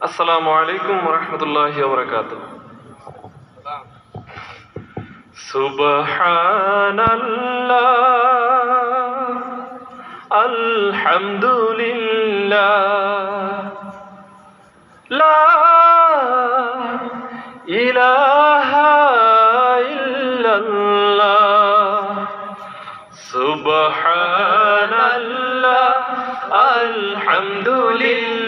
আসসালামু আলাইকুম রহমতুল্লাহ বরকাত সুবহানাল্লাহ আলহামদুলিল্লাহ লা ইলাহা ইল্লাল্লাহ সুবহানাল্লাহ আলহামদুলিল্লাহ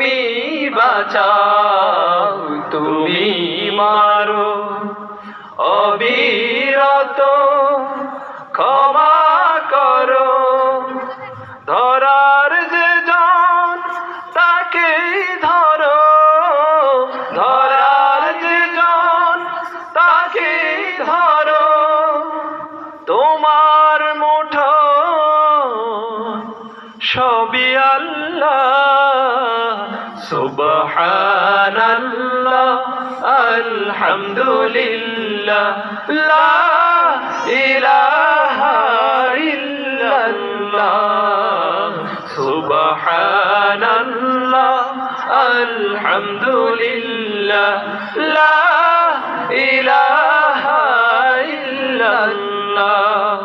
তুমি বাঁচাও, তুমি মারো। অবিরত ক্ষমা করো। ধরার যে জন তাকেই ধরো। ধরার যে জন তাকেই ধরো। তোমার মুঠো সবই আল্লাহ। সুবহানাল্লাহ আলহামদুলিল্লাহ লা ইলাহা ইল্লাল্লাহ সুবহানাল্লাহ আলহামদুলিল্লাহ লা ইলাহা ইল্লাল্লাহ।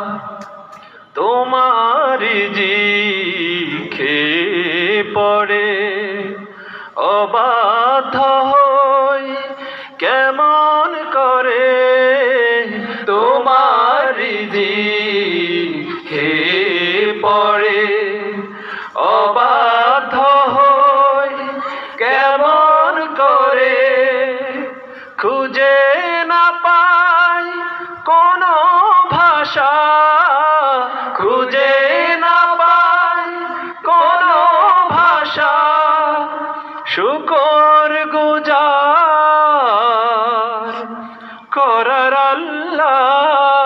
তোমার জিখে পড়ে অবাধ হই কেমন করে খুঁজে না পাই কোন ভাষা। খুঁজে না পাই কোন ভাষা। শুকর গুজার করার আল্লাহ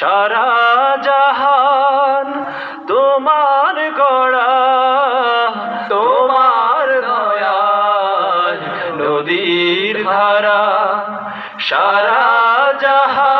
সারা জাহান তোমার গড়া তোমার দয়ায় নদীর ধারা সারা জাহান